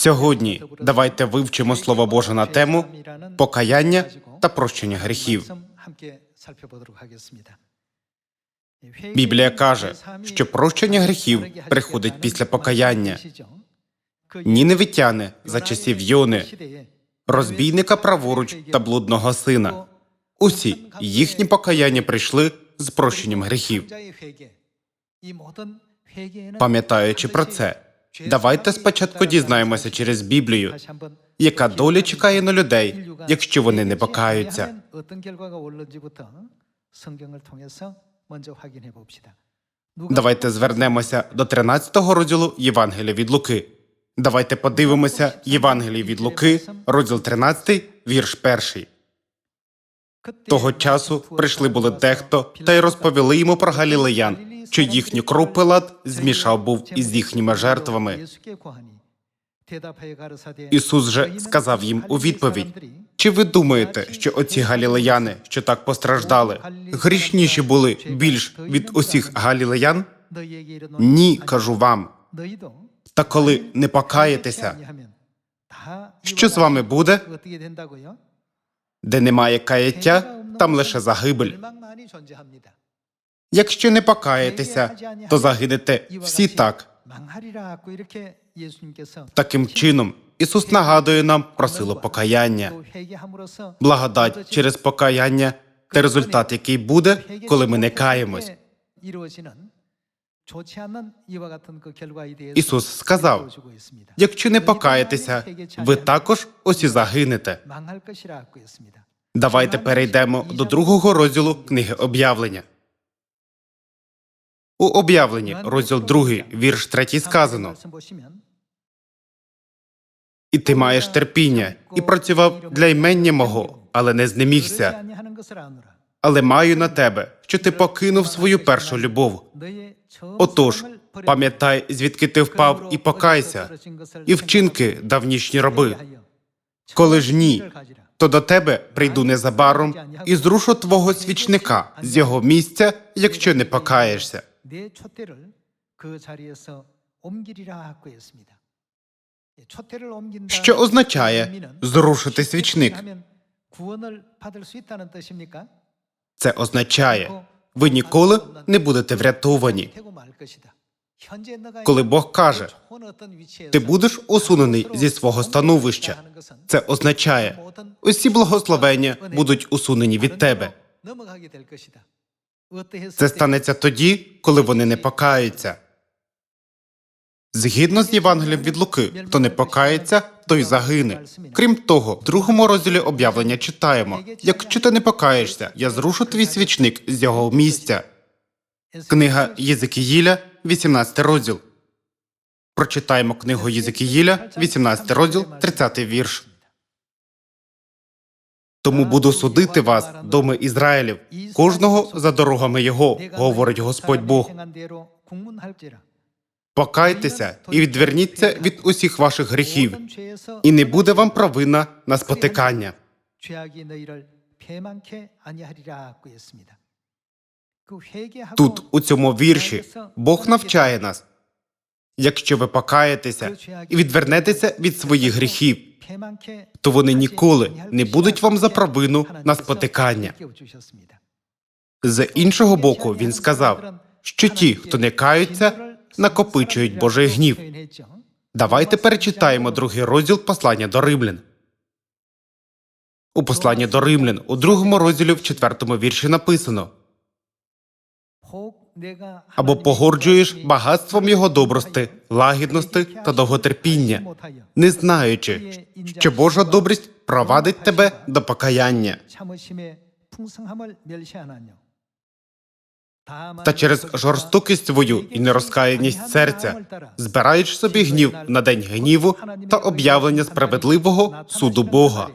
Сьогодні давайте вивчимо Слово Боже на тему покаяння та прощення гріхів. Біблія каже, що прощення гріхів приходить після покаяння. Ніневитяни за часів Йони, розбійника праворуч та блудного сина. Усі їхні покаяння прийшли з прощенням гріхів. Пам'ятаючи про це, давайте спочатку дізнаємося через Біблію, яка доля чекає на людей, якщо вони не покаються. Давайте звернемося до 13 розділу Євангелія від Луки. Давайте подивимося Євангеліє від Луки, розділ 13, вірш 1. Того часу прийшли були дехто та й розповіли йому про галілеян, що їхню кров Пилат змішав був із їхніми жертвами. Ісус же сказав їм у відповідь: Чи ви думаєте, що оці галілеяни, що так постраждали, грішніші були більш від усіх галілеян? Ні, кажу вам. Та коли не покаєтеся, що з вами буде? Де немає каяття, там лише загибель. Якщо не покаєтеся, то загинете всі так. Таким чином, Ісус нагадує нам про силу покаяння, благодать через покаяння та результат, який буде, коли ми не каємось. Ісус сказав: якщо не покаєтеся, ви також усі загинете. Давайте перейдемо до другого розділу книги об'явлення. У об'явленні, розділ 2, вірш 3 сказано: І ти маєш терпіння, і працював для імення мого, але не знемігся. Але маю на тебе, що ти покинув свою першу любов. Отож, пам'ятай, звідки ти впав, і покайся, і вчинки давнішні роби. Коли ж ні, то до тебе прийду незабаром і зрушу твого свічника з його місця, якщо не покаєшся. 내 촛대를 그 자리에서 옮기리라 하고 했습니다. 예, 촛대를 옮긴다. Що означає зрушити свічник? 하면 구원을 받을 수 있다는 뜻입니까? Це означає, ви ніколи не будете врятовані. 태고 말 것이다. 현재 너가 Коли Бог каже, 좋은 어떤 위치에서 ти будеш усунений зі свого становища. Це означає, усі благословення будуть усунені від тебе. Це станеться тоді, коли вони не покаються. Згідно з Євангелієм від Луки, хто не покається, той загине. Крім того, в другому розділі об'явлення читаємо: якщо ти не покаєшся, я зрушу твій свічник з його місця. Книга Єзекіїля, 18 розділ. Прочитаємо книгу Єзекіїля, 18 розділ, 30 вірш. Тому буду судити вас, доми Ізраїлів, кожного за дорогами його, говорить Господь Бог. Покайтеся і відверніться від усіх ваших гріхів, і не буде вам провина на спотикання. Тут, у цьому вірші, Бог навчає нас, якщо ви покаєтеся і відвернетеся від своїх гріхів то вони ніколи не будуть вам за провину на спотикання. З іншого боку, він сказав, що ті, хто не каються, накопичують Божий гнів. Давайте перечитаємо другий розділ послання до римлян. У посланні до римлян у другому розділі в четвертому вірші написано або погорджуєш багатством його добрости, лагідності та довготерпіння, не знаючи, що Божа добрість провадить тебе до покаяння. Та через жорстокість свою і нерозкаяність серця збираєш собі гнів на день гніву та об'явлення справедливого суду Бога.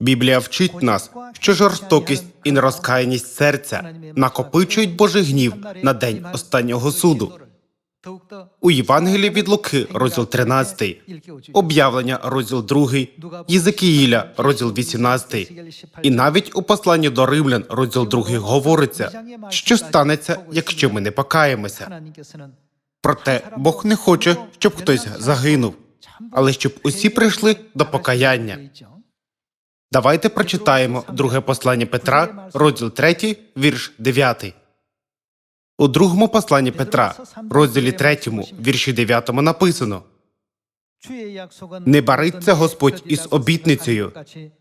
Біблія вчить нас, що жорстокість і нерозкаяність серця накопичують Божий гнів на день останнього суду. У Євангелії від Луки, розділ 13, об'явлення, розділ 2, Єзекіїля, розділ 18. І навіть у посланні до римлян, розділ 2, говориться, що станеться, якщо ми не покаємося. Проте Бог не хоче, щоб хтось загинув, але щоб усі прийшли до покаяння. Давайте прочитаємо друге послання Петра, розділ 3, вірш 9. У другому посланні Петра, розділі 3, вірші 9 написано: Не бариться Господь із обітницею,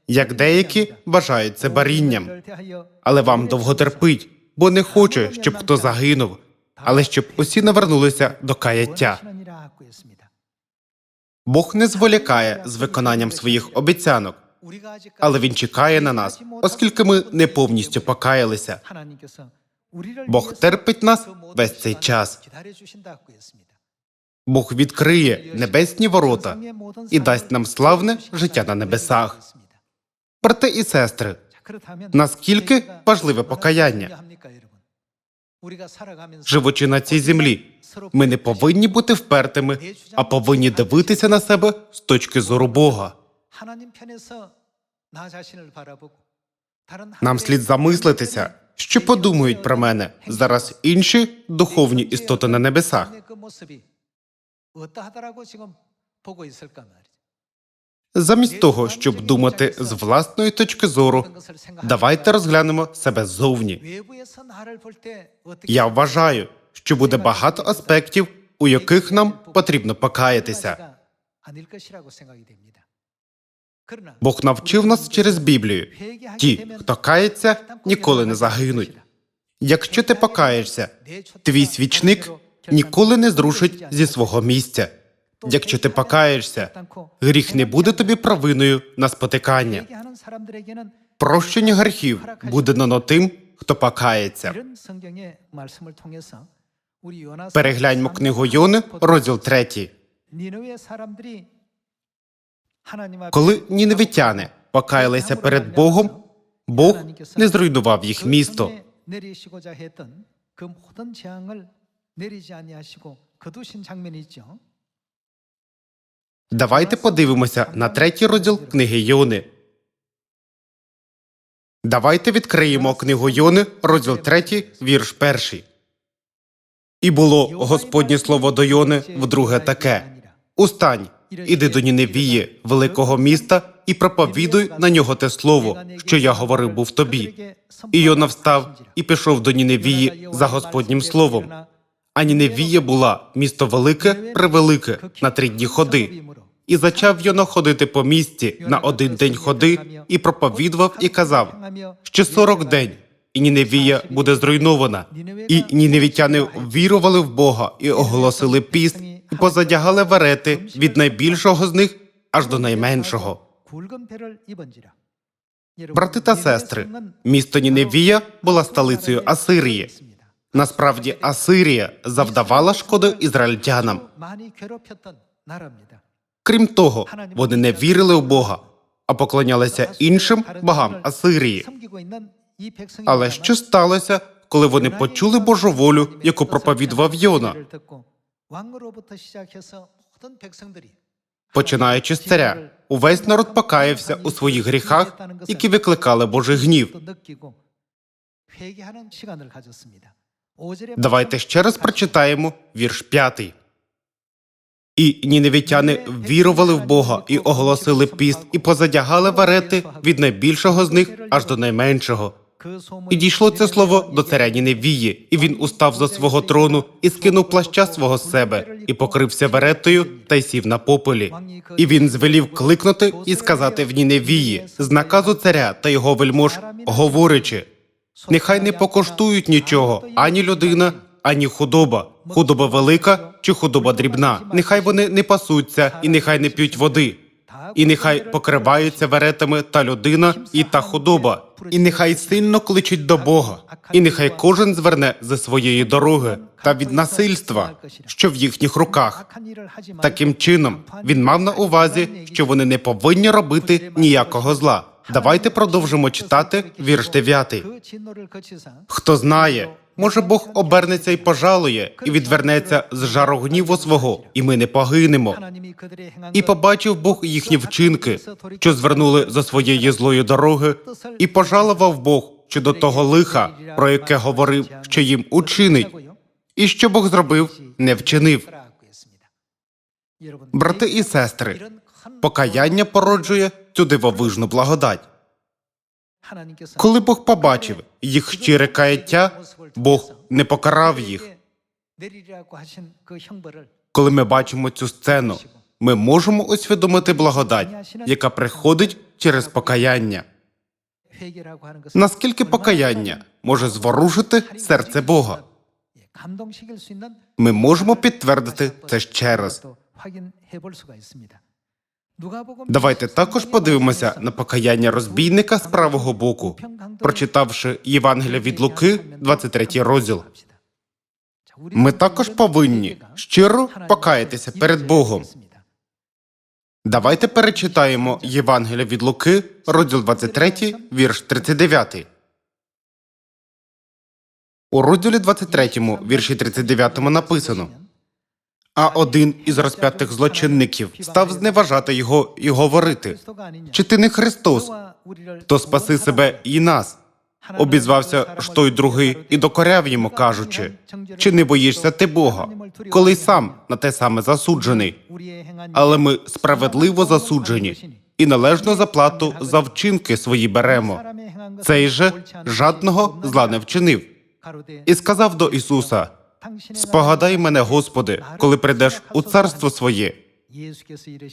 як деякі вважають це барінням, але вам довго терпить, бо не хоче, щоб хто загинув, але щоб усі навернулися до каяття. Бог не зволікає з виконанням своїх обіцянок, але він чекає на нас, оскільки ми не повністю покаялися. Бог терпить нас весь цей час. Бог відкриє небесні ворота і дасть нам славне життя на небесах. Брати і сестри, Наскільки важливе покаяння? живучи на цій землі, ми не повинні бути впертими, а повинні дивитися на себе з точки зору Бога. Нам слід замислитися, що подумають про мене зараз інші духовні істоти на небесах. Замість того, щоб думати з власної точки зору, давайте розглянемо себе ззовні. Я вважаю, що буде багато аспектів, у яких нам потрібно покаятися. Бог навчив нас через Біблію. Ті, хто кається, ніколи не загинуть. Якщо ти покаєшся, твій свічник ніколи не зрушить зі свого місця. Якщо ти покаєшся, гріх не буде тобі провиною на спотикання. Прощення гріхів буде дано тим, хто покається. Перегляньмо книгу Йони, розділ 3. Коли ніневитяни покаялися перед Богом, Бог не зруйнував їх місто. Давайте подивимося на третій розділ книги Йони. Давайте відкриємо книгу Йони, розділ 3, вірш 1. І було Господнє слово до Йони вдруге таке: Устань, іди до Ніневії, великого міста, і проповідуй на нього те слово, що я говорив був тобі. І Йона встав і пішов до Ніневії за Господнім словом. А Ніневія була місто велике, превелике, на три дні ходи. І зачав Йона ходити по місті на один день ходи, і проповідував і казав, що сорок день, і Ніневія буде зруйнована. І ніневітяни вірували в Бога і оголосили піст, позадягали верети від найбільшого з них аж до найменшого. Брати та сестри, місто Ніневія була столицею Асирії. Насправді Асирія завдавала шкоди ізраїльтянам. Крім того, вони не вірили в Бога, а поклонялися іншим богам Асирії. Але що сталося, коли вони почули Божу волю, яку проповідував Йона? Починаючи з царя, увесь народ покаявся у своїх гріхах, які викликали Божий гнів. Давайте ще раз прочитаємо вірш п'ятий. І ніневітяни вірували в Бога і оголосили піст, і позадягали варети від найбільшого з них аж до найменшого. І дійшло це слово до царя Ніневії, і він устав за свого трону і скинув плаща свого з себе, і покрився веретою та й сів на попелі. І він звелів кликнути і сказати в Ніневії з наказу царя та його вельмож, говорячи: нехай не покоштують нічого ані людина, ані худоба, худоба велика чи худоба дрібна. Нехай вони не пасуться і нехай не п'ють води. І нехай покриваються веретами та людина, і та худоба, і нехай сильно кличуть до Бога, і нехай кожен зверне за своєї дороги та від насильства, що в їхніх руках. Таким чином він мав на увазі, що вони не повинні робити ніякого зла. Давайте продовжимо читати вірш 9. Хто знає, Може, Бог обернеться і пожалує, і відвернеться з жару гніву свого, і ми не погинемо. І побачив Бог їхні вчинки, що звернули за своєї злої дороги, і пожалував Бог щодо того лиха, про яке говорив, що їм учинить, і що Бог зробив, не вчинив. Брати і сестри, покаяння породжує цю дивовижну благодать. Коли Бог побачив їх щире каяття, Бог не покарав їх. Коли ми бачимо цю сцену, ми можемо усвідомити благодать, яка приходить через покаяння. Наскільки покаяння може зворушити серце Бога? Ми можемо підтвердити це ще раз. Давайте також подивимося на покаяння розбійника з правого боку, прочитавши Євангелія від Луки, 23 розділ. Ми також повинні щиро покаятися перед Богом. Давайте перечитаємо Євангелія від Луки, розділ 23, вірш 39. У розділі 23, вірші 39 написано: А один із розп'ятих злочинників став зневажати його і говорити: Чи ти не Христос, то спаси себе і нас? Обізвався ж той другий і докоряв йому, кажучи: Чи не боїшся ти Бога, коли сам на те саме засуджений? Але ми справедливо засуджені і належну заплату за вчинки свої беремо. Цей же жадного зла не вчинив. І сказав до Ісуса: Спогадай мене, Господи, коли прийдеш у царство своє.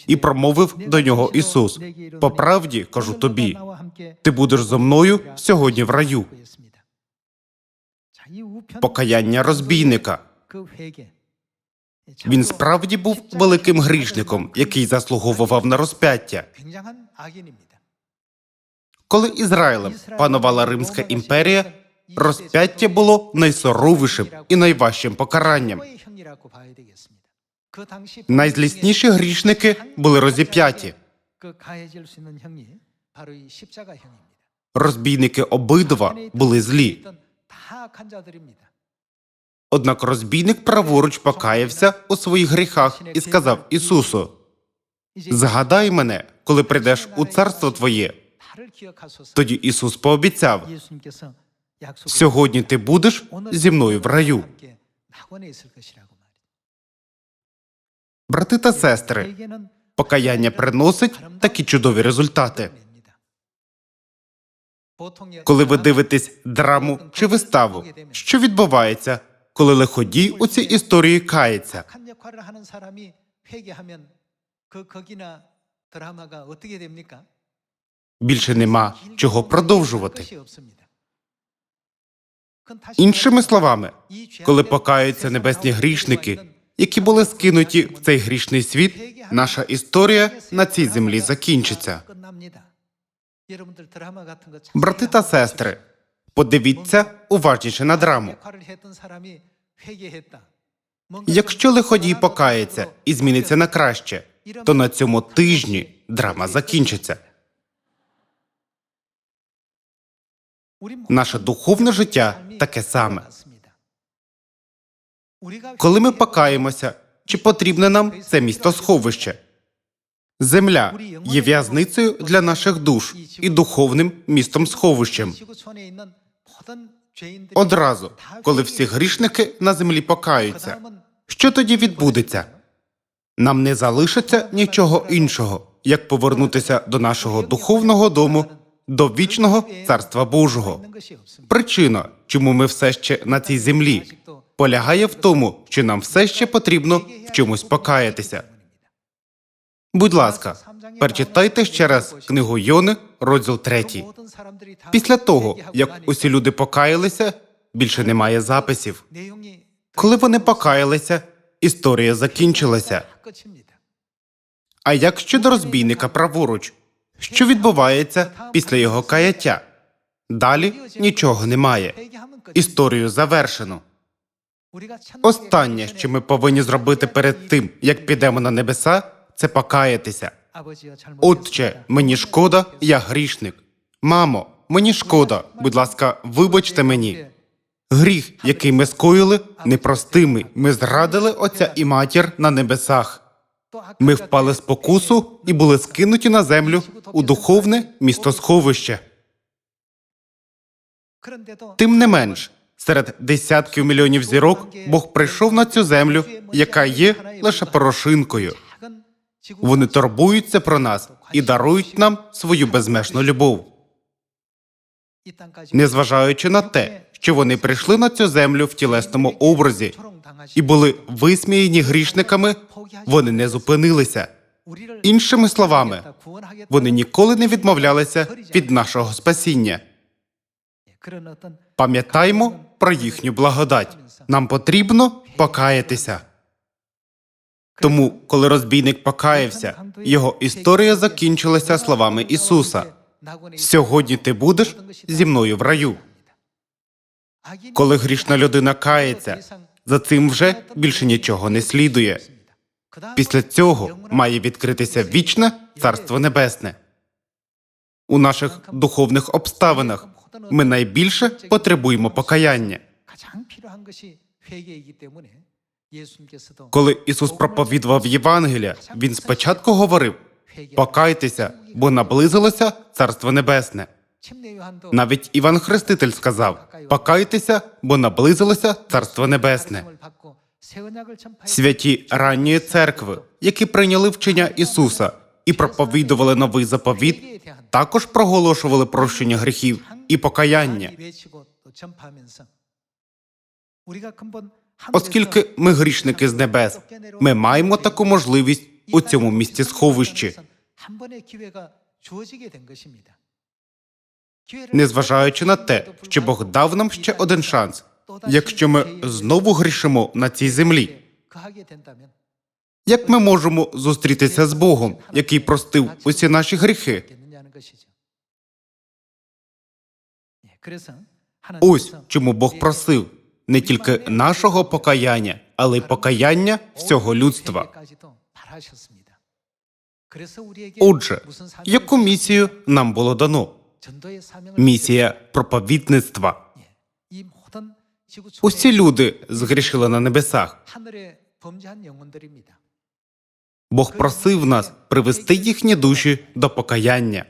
І промовив до нього Ісус: По правді кажу тобі, ти будеш зо мною сьогодні в раю. Покаяння розбійника. Він справді був великим грішником, який заслуговував на розп'яття. Коли Ізраїлем панувала Римська імперія, розп'яття було найсоровішим і найважчим покаранням. Найзлісніші грішники були розіп'яті. Розбійники обидва були злі. Однак розбійник праворуч покаявся у своїх гріхах і сказав Ісусу: Згадай мене, коли прийдеш у царство Твоє. Тоді Ісус пообіцяв: Сьогодні ти будеш зі мною в раю. Брати та сестри, покаяння приносить такі чудові результати. Коли ви дивитесь драму чи виставу, що відбувається, коли лиходій у цій історії кається? Більше нема чого продовжувати. Іншими словами, коли покаються небесні грішники, які були скинуті в цей грішний світ, наша історія на цій землі закінчиться. Брати та сестри, подивіться уважніше на драму. Якщо лиходій покається і зміниться на краще, то на цьому тижні драма закінчиться. Наше духовне життя таке саме. Коли ми покаємося, чи потрібне нам це місто сховище? Земля є в'язницею для наших душ і духовним містом сховищем. Одразу, коли всі грішники на землі покаються, що тоді відбудеться? Нам не залишиться нічого іншого, як повернутися до нашого духовного дому до вічного царства Божого. Причина, чому ми все ще на цій землі, полягає в тому, що нам все ще потрібно в чомусь покаятися. Будь ласка, перечитайте ще раз книгу Йони, розділ 3. Після того, як усі люди покаялися, більше немає записів. Коли вони покаялися, історія закінчилася. А як щодо розбійника праворуч? що відбувається після його каяття. Далі нічого немає. Історію завершено. Останнє, що ми повинні зробити перед тим, як підемо на небеса, це покаятися. Отче, мені шкода, я грішник. Мамо, мені шкода. Будь ласка, вибачте мені. Гріх, який ми скоїли, непростимий. Ми зрадили отця і матір на небесах. Ми впали з покусу і були скинуті на землю у духовне містосховище. Тим не менш, серед десятків мільйонів зірок Бог прийшов на цю землю, яка є лише порошинкою. Вони турбуються про нас і дарують нам свою безмежну любов. Незважаючи на те, що вони прийшли на цю землю в тілесному образі і були висміяні грішниками, вони не зупинилися. Іншими словами, вони ніколи не відмовлялися від нашого спасіння. Пам'ятаймо про їхню благодать. Нам потрібно покаятися. Тому, коли розбійник покаявся, його історія закінчилася словами Ісуса: Сьогодні ти будеш зі мною в раю. Коли грішна людина кається, за цим вже більше нічого не слідує. Після цього має відкритися вічне Царство Небесне. У наших духовних обставинах ми найбільше потребуємо покаяння. Коли Ісус проповідував Євангелія, Він спочатку говорив покайтеся, бо наблизилося Царство Небесне. Навіть Іван Хреститель сказав покайтеся, бо наблизилося Царство Небесне. Святі ранньої церкви, які прийняли вчення Ісуса і проповідували новий заповіт, також проголошували прощення гріхів і покаяння. Оскільки ми грішники з небес, ми маємо таку можливість у цьому місці сховищі. Незважаючи на те, що Бог дав нам ще один шанс, якщо ми знову грішимо на цій землі. Як ми можемо зустрітися з Богом, який простив усі наші гріхи? Ось чому Бог просив не тільки нашого покаяння, але й покаяння всього людства. Отже, яку місію нам було дано? Місія проповідництва. Усі люди згрішили на небесах. Бог просив нас привести їхні душі до покаяння.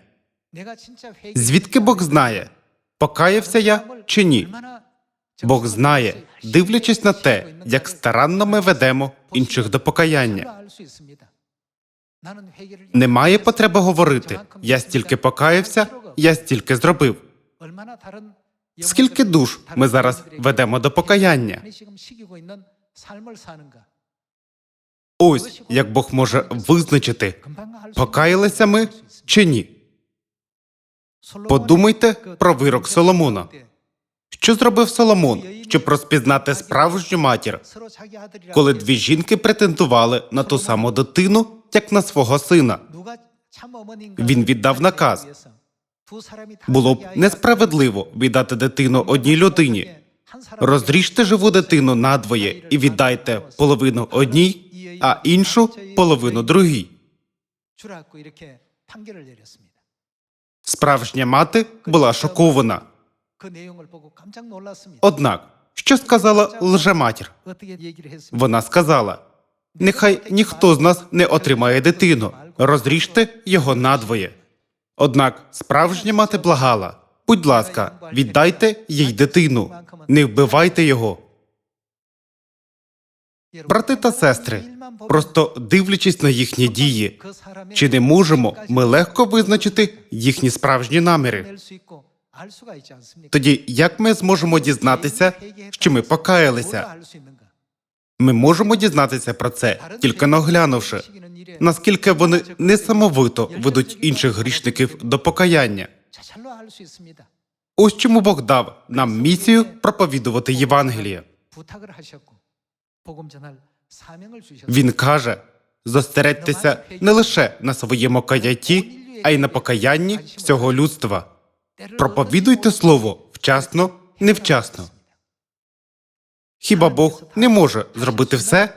Звідки Бог знає, покаявся я чи ні? Бог знає, дивлячись на те, як старанно ми ведемо інших до покаяння. Немає потреби говорити я стільки покаявся, я стільки зробив. Скільки душ ми зараз ведемо до покаяння? Ось як Бог може визначити, покаялися ми чи ні. Подумайте про вирок Соломона. Що зробив Соломон, щоб розпізнати справжню матір, коли дві жінки претендували на ту саму дитину, як на свого сина? Він віддав наказ. Було б несправедливо віддати дитину одній людині. Розріжте живу дитину надвоє і віддайте половину одній, а іншу половину другій. Справжня мати була шокована. Однак, що сказала лжематір? Вона сказала: нехай ніхто з нас не отримає дитину, розріжте його надвоє. Однак справжня мати благала: будь ласка, віддайте їй дитину, не вбивайте його. Брати та сестри, просто дивлячись на їхні дії, чи не можемо ми легко визначити їхні справжні наміри? Тоді як ми зможемо дізнатися, що ми покаялися? Ми можемо дізнатися про це, тільки наглянувши, наскільки вони несамовито ведуть інших грішників до покаяння. Ось чому Бог дав нам місію проповідувати Євангеліє. Він каже: зосередьтеся не лише на своєму каятті, а й на покаянні всього людства. Проповідуйте слово вчасно, невчасно. Хіба Бог не може зробити все?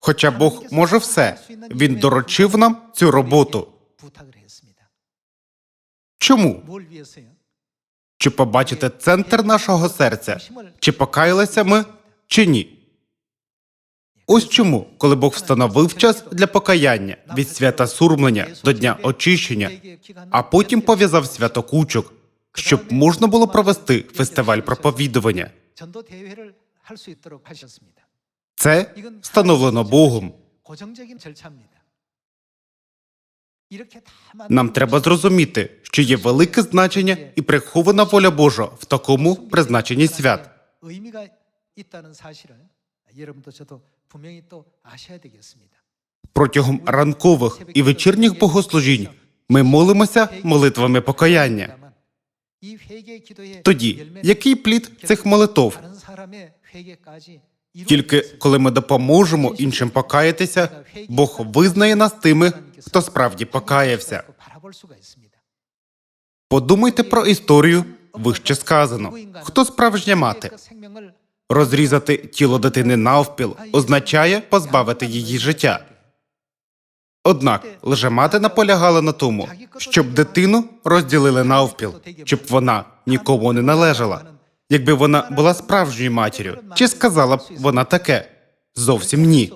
Хоча Бог може все, Він доручив нам цю роботу. Чому? щоб побачити центр нашого серця, чи покаялися ми, чи ні. Ось чому, коли Бог встановив час для покаяння від свята сурмлення до дня очищення, а потім пов'язав святокучок, щоб можна було провести фестиваль проповідування. Це встановлено Богом. Нам треба зрозуміти, що є велике значення і прихована воля Божа в такому призначенні свят. Протягом ранкових і вечірніх богослужінь ми молимося молитвами покаяння. Тоді який плід цих молитов? Тільки коли ми допоможемо іншим покаятися, Бог визнає нас тими, хто справді покаявся. Подумайте про історію вище сказано. Хто справжня мати? Розрізати тіло дитини навпіл означає позбавити її життя. Однак лжемати наполягала на тому, щоб дитину розділили навпіл, щоб вона нікому не належала. Якби вона була справжньою матір'ю, чи сказала б вона таке? Зовсім ні.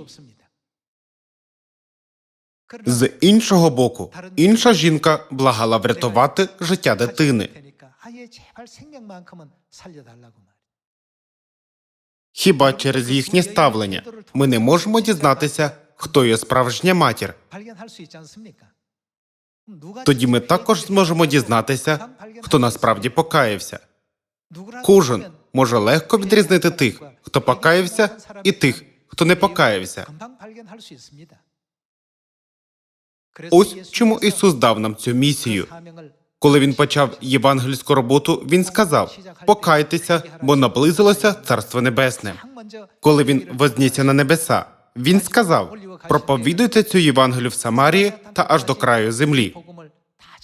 З іншого боку, інша жінка благала врятувати життя дитини. Хіба через їхнє ставлення ми не можемо дізнатися, хто є справжня матір. Тоді ми також зможемо дізнатися, хто насправді покаявся. Кожен може легко відрізнити тих, хто покаявся, і тих, хто не покаявся. Ось чому Ісус дав нам цю місію. Коли він почав євангельську роботу, він сказав: покайтеся, бо наблизилося Царство Небесне. Коли він вознісся на небеса, він сказав: проповідуйте цю Євангелію в Самарії та аж до краю землі.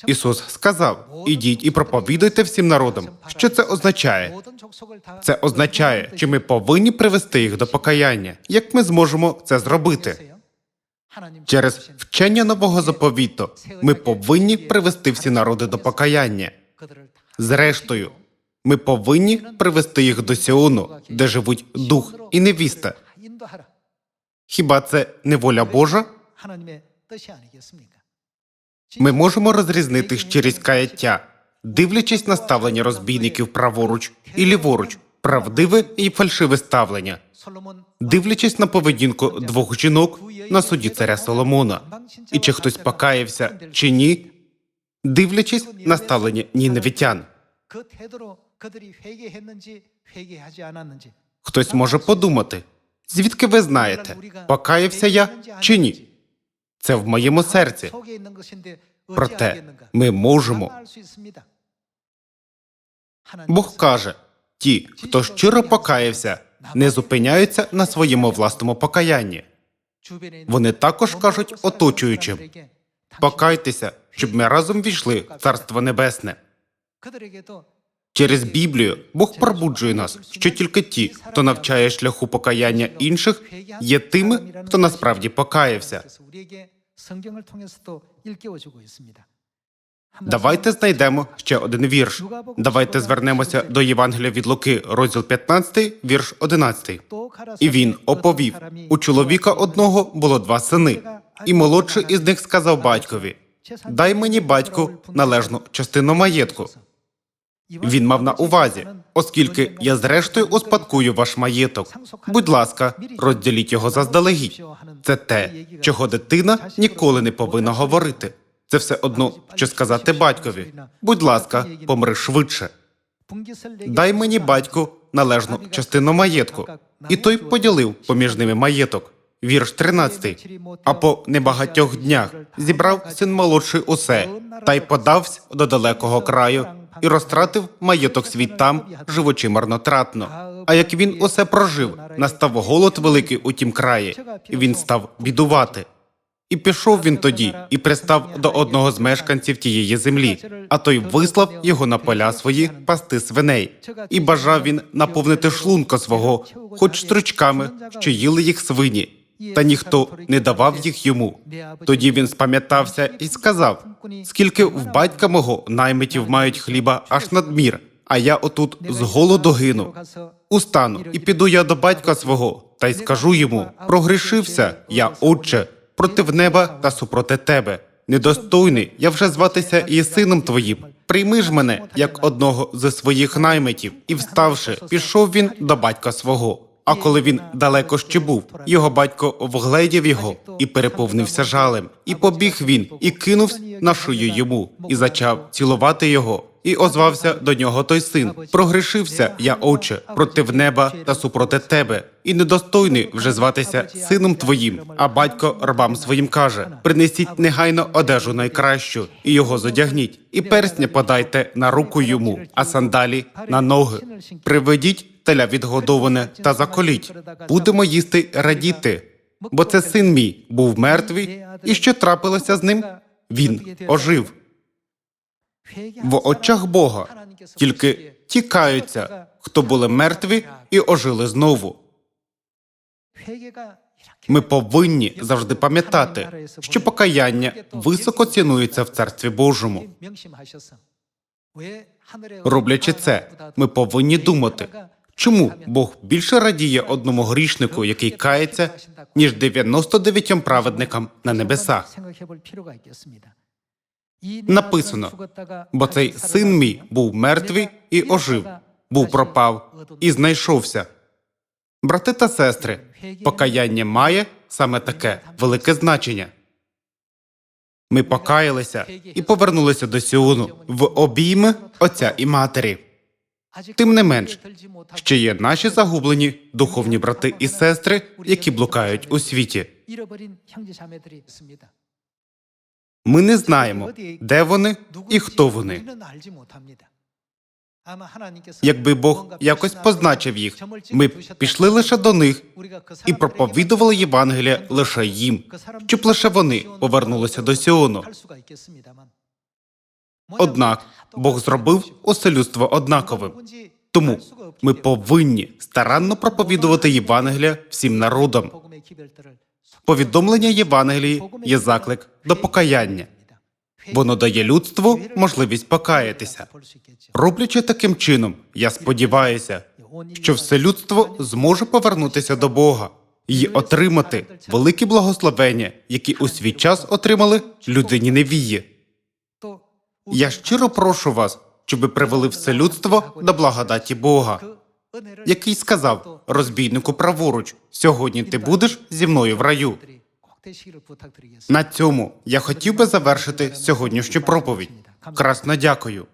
Ісус сказав: Ідіть і проповідуйте всім народам. Що це означає? Це означає, що ми повинні привести їх до покаяння. Як ми зможемо це зробити? Через вчення нового заповіту ми повинні привести всі народи до покаяння. Зрештою, ми повинні привести їх до Сіону, де живуть дух і невіста. Хіба це не воля Божа? Ми можемо розрізнити щирість каяття, дивлячись на ставлення розбійників праворуч і ліворуч, правдиве і фальшиве ставлення, дивлячись на поведінку двох жінок на суді царя Соломона, і чи хтось покаявся чи ні, дивлячись на ставлення ніневітян. Хтось може подумати. Звідки ви знаєте, покаявся я чи ні? Це в моєму серці. Проте ми можемо. Бог каже ті, хто щиро покаявся, не зупиняються на своєму власному покаянні. Вони також кажуть оточуючим покайтеся, щоб ми разом війшли в Царство Небесне. Через Біблію Бог пробуджує нас, що тільки ті, хто навчає шляху покаяння інших, є тими, хто насправді покаявся. Давайте знайдемо ще один вірш. Давайте звернемося до Євангелія від Луки, розділ 15, вірш 11. І він оповів: у чоловіка одного було два сини, і молодший із них сказав батькові: Дай мені батьку належну частину маєтку. Він мав на увазі, оскільки я зрештою успадкую ваш маєток. Будь ласка, розділіть його заздалегідь. Це те, чого дитина ніколи не повинна говорити. Це все одно, що сказати батькові. Будь ласка, помри швидше. Дай мені, батьку, належну частину маєтку. І той поділив поміж ними маєток. Вірш 13. А по небагатьох днях зібрав син молодший усе, та й подався до далекого краю, і розтратив маєток свій там, живучи марнотратно. А як він усе прожив, настав голод великий у тім краї, і він став бідувати. І пішов він тоді і пристав до одного з мешканців тієї землі, а той вислав його на поля свої пасти свиней, і бажав він наповнити шлунка свого, хоч стручками, що їли їх свині, та ніхто не давав їх йому. Тоді він спам'ятався і сказав: скільки в батька мого наймитів мають хліба аж надмір, а я отут з голоду гину. Устану і піду я до батька свого, та й скажу йому: прогрішився я, отче, против неба та супроти тебе. Недостойний, я вже зватися і сином твоїм. Прийми ж мене як одного зі своїх наймитів, і вставши, пішов він до батька свого. А коли він далеко ще був, його батько вгледів його і переповнився жалем. І побіг він, і кинувся на шию йому, і зачав цілувати його. І озвався до нього той син: Прогрішився я, отче, против неба та супроти тебе, і недостойний вже зватися сином твоїм. А батько рабам своїм каже: Принесіть негайно одежу найкращу, і його зодягніть, і персня подайте на руку йому, а сандалі на ноги. Приведіть теля відгодоване та заколіть. Будемо їсти радіти. Бо це син мій був мертвий, і що трапилося з ним? Він ожив в очах Бога. Тільки тікаються, хто були мертві і ожили знову. Ми повинні завжди пам'ятати, що покаяння високо цінується в Царстві Божому. Роблячи це, ми повинні думати, чому Бог більше радіє одному грішнику, який кається, ніж 99 праведникам на небесах. Написано, Бо цей син мій був мертвий і ожив, був пропав і знайшовся. Брати та сестри, покаяння має саме таке велике значення. Ми покаялися і повернулися до Сіону в обійми отця і матері. Тим не менш, ще є наші загублені духовні брати і сестри, які блукають у світі. Ми не знаємо, де вони і хто вони. Якби Бог якось позначив їх, ми б пішли лише до них і проповідували Євангелія лише їм, щоб лише вони повернулися до Сіону. Однак Бог зробив усе людство однаковим. Тому ми повинні старанно проповідувати Євангелія всім народам. Повідомлення Євангелії є заклик до покаяння. Воно дає людству можливість покаятися. Роблячи таким чином, я сподіваюся, що все людство зможе повернутися до Бога і отримати великі благословення, які у свій час отримали людині невії. Я щиро прошу вас, щоб ви привели все людство до благодаті Бога, який сказав розбійнику праворуч: сьогодні ти будеш зі мною в раю. На цьому я хотів би завершити сьогоднішню проповідь. Красно дякую.